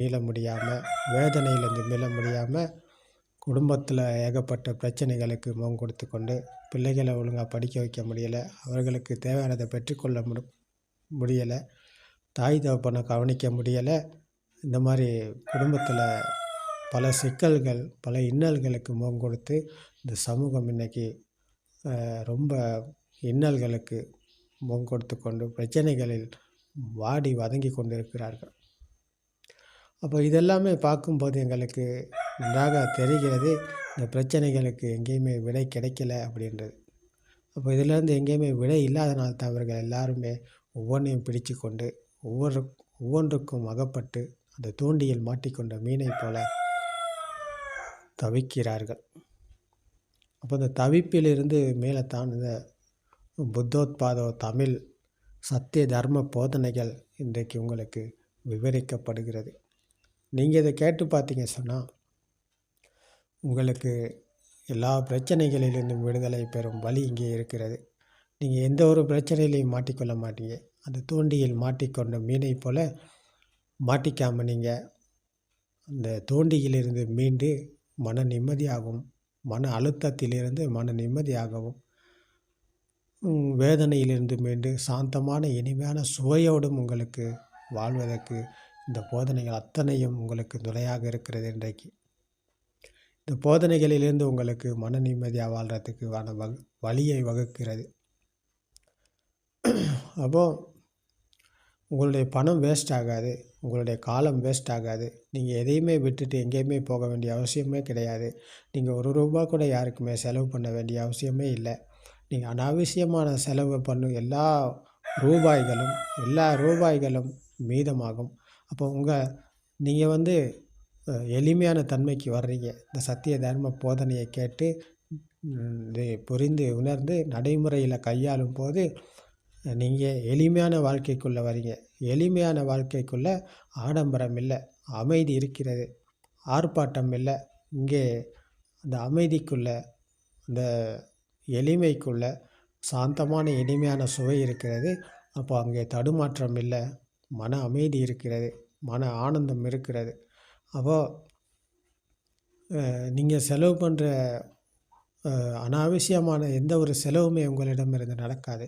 மீள முடியாமல் வேதனையிலேருந்து மீள முடியாமல் குடும்பத்தில் ஏகப்பட்ட பிரச்சனைகளுக்கு முகம் கொடுத்து கொண்டு பிள்ளைகளை ஒழுங்காக படிக்க வைக்க முடியலை அவர்களுக்கு தேவையானதை பெற்றுக்கொள்ள முடி முடியலை தாய் தகப்பனை கவனிக்க முடியலை இந்த மாதிரி குடும்பத்தில் பல சிக்கல்கள் பல இன்னல்களுக்கு முகம் கொடுத்து இந்த சமூகம் இன்றைக்கி ரொம்ப இன்னல்களுக்கு முகம் கொடுத்து கொண்டு பிரச்சனைகளில் வாடி வதங்கி கொண்டிருக்கிறார்கள். அப்போ இதெல்லாமே பார்க்கும்போது எங்களுக்கு நன்றாக தெரிகிறது. இந்த பிரச்சனைகளுக்கு எங்கேயுமே விடை கிடைக்கல அப்படின்றது. அப்போ இதிலேருந்து எங்கேயுமே விடை இல்லாதனால் தான் அவர்கள் எல்லாருமே ஒவ்வொன்றையும் பிடிச்சு கொண்டு ஒவ்வொரு ஒவ்வொன்றுக்கும் அகப்பட்டு அந்த தூண்டியில் மாட்டிக்கொண்ட மீனை போல தவிக்கிறார்கள். அப்போ இந்த தவிப்பிலிருந்து மேலே தான் இந்த புத்தோத்பாதோ தமிழ் சத்திய தர்ம போதனைகள் இன்றைக்கு உங்களுக்கு விவரிக்கப்படுகிறது. நீங்கள் இதை கேட்டு பார்த்தீங்க சொன்னால் உங்களுக்கு எல்லா பிரச்சனைகளிலிருந்தும் விடுதலை பெறும் வழி இங்கே இருக்கிறது. நீங்கள் எந்த ஒரு பிரச்சனையிலையும் மாட்டிக்கொள்ள மாட்டீங்க. அந்த தூண்டியில் மாட்டிக்கொண்ட மீனை போல் மாட்டிக்காமல் நீங்கள் அந்த தூண்டியிலிருந்து மீண்டு மன நிம்மதியாகவும் மன அழுத்தத்திலிருந்து மன நிம்மதியாகவும் வேதனையிலிருந்து மீண்டு சாந்தமான இனிமையான சுவையோடும் உங்களுக்கு வாழ்வதற்கு இந்த போதனைகள் அத்தனையும் உங்களுக்கு துணையாக இருக்கிறது இன்றைக்கு. இந்த போதனைகளிலிருந்து உங்களுக்கு மன நிம்மதியாக வாழ்கிறதுக்கு வகு வழியை வகுக்கிறது. அப்போது உங்களுடைய பணம் வேஸ்ட் ஆகாது உங்களுடைய காலம் வேஸ்ட் ஆகாது. நீங்கள் எதையுமே விட்டுட்டு எங்கேயுமே போக வேண்டிய அவசியமே கிடையாது. நீங்கள் ஒரு ரூபா கூட யாருக்குமே செலவு பண்ண வேண்டிய அவசியமே இல்லை. நீங்கள் அனாவசியமான செலவு பண்ணும் எல்லா ரூபாய்களும் எல்லா ரூபாய்களும் மீதமாகும். அப்போ உங்கள் நீங்கள் வந்து எளிமையான தன்மைக்கு வர்றீங்க. இந்த சத்திய தர்ம போதனையை கேட்டு இது புரிந்து உணர்ந்து நடைமுறையில் கையாளும் போது நீங்கள் எளிமையான வாழ்க்கைக்குள்ளே வரீங்க எளிமையான வாழ்க்கைக்குள்ளே ஆடம்பரம் இல்லை அமைதி இருக்கிறது. ஆர்ப்பாட்டம் இல்லை இங்கே அந்த அமைதிக்குள்ளே அந்த எளிமைக்குள்ள சாந்தமான இனிமையான சுவை இருக்கிறது. அப்போ அங்கே தடுமாற்றம் இல்லை மன அமைதி இருக்கிறது. மன ஆனந்தம் இருக்கிறது. அப்போது நீங்கள் செலவு பண்ணுற அனாவசியமான எந்த ஒரு செலவுமே உங்களிடம் இருந்து நடக்காது.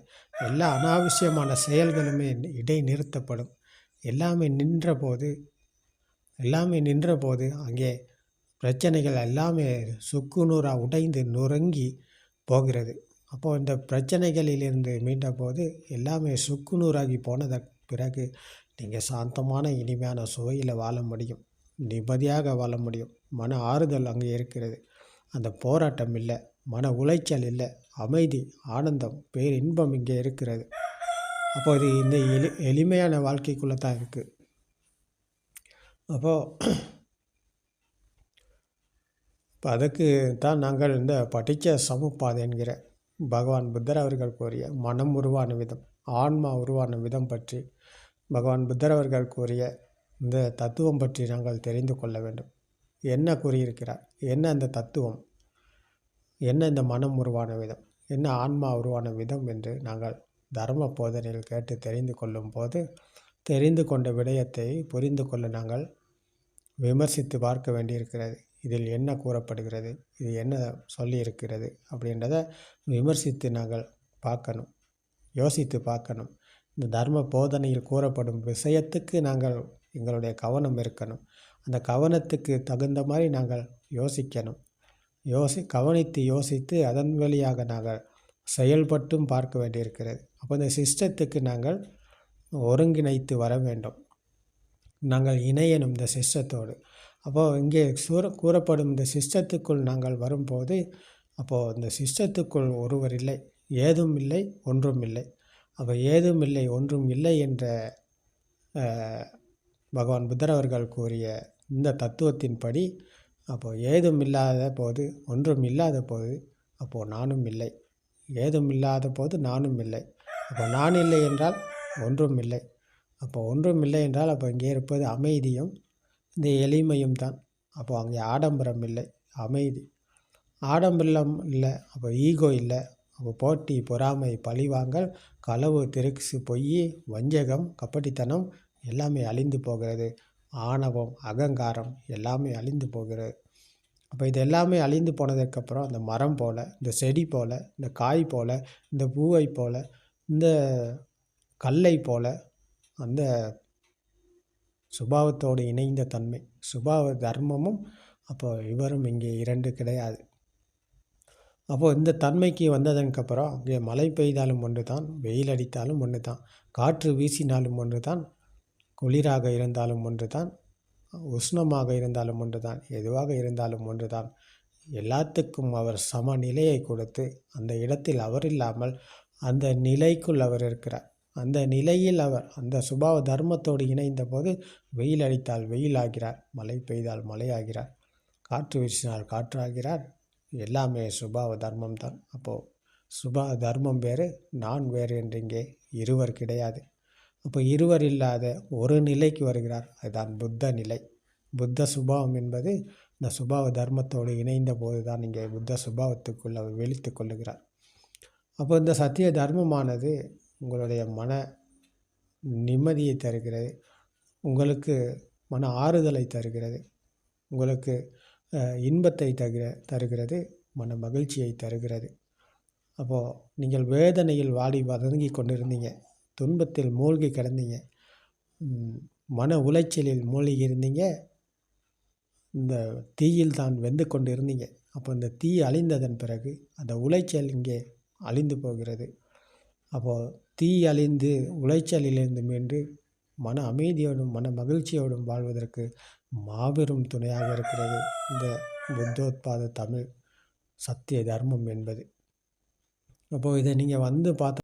எல்லா அனாவசியமான செயல்களுமே இடை நிறுத்தப்படும். எல்லாமே நின்ற போது எல்லாமே நின்ற போது அங்கே பிரச்சனைகள் எல்லாமே சுக்குநூறாக உடைந்து நுறங்கி போகிறது. அப்போது இந்த பிரச்சனைகளிலிருந்து மீண்ட போது எல்லாமே சுக்குநூறாகி போனதற்கு பிறகு நீங்கள் சாந்தமான இனிமையான சுவையில் வாழ முடியும். நிம்மதியாக வாழ முடியும். மன ஆறுதல் அங்கே இருக்கிறது. அந்த போராட்டம் இல்லை மன உளைச்சல் இல்லை அமைதி ஆனந்தம் பேரின்பம் இங்கே இருக்கிறது. அப்போது இந்த எளி எளிமையான வாழ்க்கைக்குள்ளே தான் இருக்குது அப்போது இப்போ அதுக்கு தான் நாங்கள் இந்த படித்த சமுப்பாதை என்கிற பகவான் புத்தர் அவர்கள் கூறிய மனம் உருவான விதம் ஆன்மா உருவான விதம் பற்றி பகவான் புத்தர் அவர்கள் கூறிய இந்த தத்துவம் பற்றி நாங்கள் தெரிந்து கொள்ள வேண்டும். என்ன கூறியிருக்கிறார்? என்ன அந்த தத்துவம்? என்ன இந்த மனம் உருவான விதம்? என்ன ஆன்மா உருவான விதம் என்று நாங்கள் தர்ம போதனையில் கேட்டு தெரிந்து கொள்ளும் போது தெரிந்து கொண்ட விடயத்தை புரிந்து கொள்ள நாங்கள் விமர்சித்து பார்க்க வேண்டியிருக்கிறது. இதில் என்ன கூறப்படுகிறது? இது என்ன சொல்லியிருக்கிறது? அப்படின்றத விமர்சித்து நாங்கள் பார்க்கணும் யோசித்து பார்க்கணும். இந்த தர்ம போதனையில் கூறப்படும் விஷயத்துக்கு நாங்கள் எங்களுடைய கவனம் இருக்கணும். அந்த கவனத்துக்கு தகுந்த மாதிரி நாங்கள் யோசிக்கணும். யோசி கவனித்து யோசித்து அதன் வழியாக நாங்கள் செயல்பட்டும் பார்க்க வேண்டியிருக்கிறது. அப்போ இந்த சிஸ்டத்துக்கு நாங்கள் ஒருங்கிணைத்து வர வேண்டும். நாங்கள் இணையணும் இந்த சிஸ்டத்தோடு அப்போது இங்கே சூற கூறப்படும் இந்த சிஸ்டத்துக்குள் நாங்கள் வரும்போது அப்போது இந்த சிஸ்டத்துக்குள் ஒருவர் இல்லை ஏதும் இல்லை ஒன்றும் இல்லை. அப்போ ஏதும் இல்லை ஒன்றும் இல்லை என்ற பகவான் புத்தர் அவர்கள் கூறிய இந்த தத்துவத்தின்படி அப்போது ஏதும் இல்லாத போது ஒன்றும் இல்லாத போது அப்போது நானும் இல்லை. ஏதும் இல்லாத போது நானும் இல்லை. அப்போ நான் இல்லை என்றால் ஒன்றும் இல்லை. அப்போ ஒன்றும் இல்லை என்றால் அப்போ இங்கே இருப்பது அமைதியும் இந்த எளிமையும் தான். அப்போது அங்கே ஆடம்பரம் இல்லை அமைதி. ஆடம்பரம் இல்லை அப்போ ஈகோ இல்லை அப்போ போட்டி பொறாமை பழிவாங்கல் களவு திருக்சு பொய் வஞ்சகம் கப்பட்டித்தனம் எல்லாமே அழிந்து போகிறது. ஆணவம் அகங்காரம் எல்லாமே அழிந்து போகிறது. அப்போ இது எல்லாமே அழிந்து போனதுக்கப்புறம் அந்த மரம் போல் இந்த செடி போல் இந்த காய் போல் இந்த பூவை போல் இந்த கல்லை போல் அந்த சுபாவத்தோடு இணைந்த தன்மை. சுபாவ தர்மமும் அப்போ இவரும் இங்கே இரண்டு கிடையாது. அப்போது இந்த தன்மைக்கு வந்ததுக்கப்புறம் அங்கே மழை பெய்தாலும் ஒன்று தான் வெயில் அடித்தாலும் ஒன்று தான் காற்று வீசினாலும் ஒன்று தான் குளிராக இருந்தாலும் ஒன்று தான் உஷ்ணமாக இருந்தாலும் ஒன்று தான் எதுவாக இருந்தாலும் ஒன்று தான் எல்லாத்துக்கும் அவர் சமநிலையை கொடுத்து அந்த இடத்தில் அவர் இல்லாமல் அந்த நிலைக்குள் அவர் இருக்கிறார். அந்த நிலையில் அவர் அந்த சுபாவ தர்மத்தோடு இணைந்த போது வெயில் அடித்தால் வெயில் ஆகிறார் மழை பெய்தால் மழை ஆகிறார் காற்று வீசினால் காற்றாகிறார் எல்லாமே சுபாவ தர்மம் தான். அப்போது சுபா தர்மம் வேறு நான் வேறு என்று இங்கே இருவர் கிடையாது. அப்போ இருவர் இல்லாத ஒரு நிலைக்கு வருகிறார். அதுதான் புத்த நிலை. புத்த சுபாவம் என்பது இந்த சுபாவ தர்மத்தோடு இணைந்த போது தான் இங்கே புத்த சுபாவத்துக்குள் அவர் வெளித்து கொள்ளுகிறார். அப்போ இந்த சத்திய தர்மமானது உங்களுடைய மன நிம்மதியை தருகிறது. உங்களுக்கு மன ஆறுதலை தருகிறது. உங்களுக்கு இன்பத்தை தருகிற தருகிறது மன மகிழ்ச்சியை தருகிறது. அப்போது நீங்கள் வேதனையில் வாடி வதங்கி கொண்டிருந்தீங்க. துன்பத்தில் மூழ்கி கிடந்தீங்க. மன உளைச்சலில் மூழ்கி இருந்தீங்க. இந்த தீயில் தான் வெந்து கொண்டு இருந்தீங்க அப்போ இந்த தீ அழிந்ததன் பிறகு அந்த உளைச்சல் இங்கே அழிந்து போகிறது. அப்போது தீ அழிந்து உளைச்சலிலிருந்து மீண்டு மன அமைதியோடும் மன மகிழ்ச்சியோடும் வாழ்வதற்கு மாபெரும் துணையாக இருக்கிறது இந்த புத்தோத்பாத தமிழ் சத்திய தர்மம் என்பது. அப்போது இதை நீங்கள் வந்து பார்த்த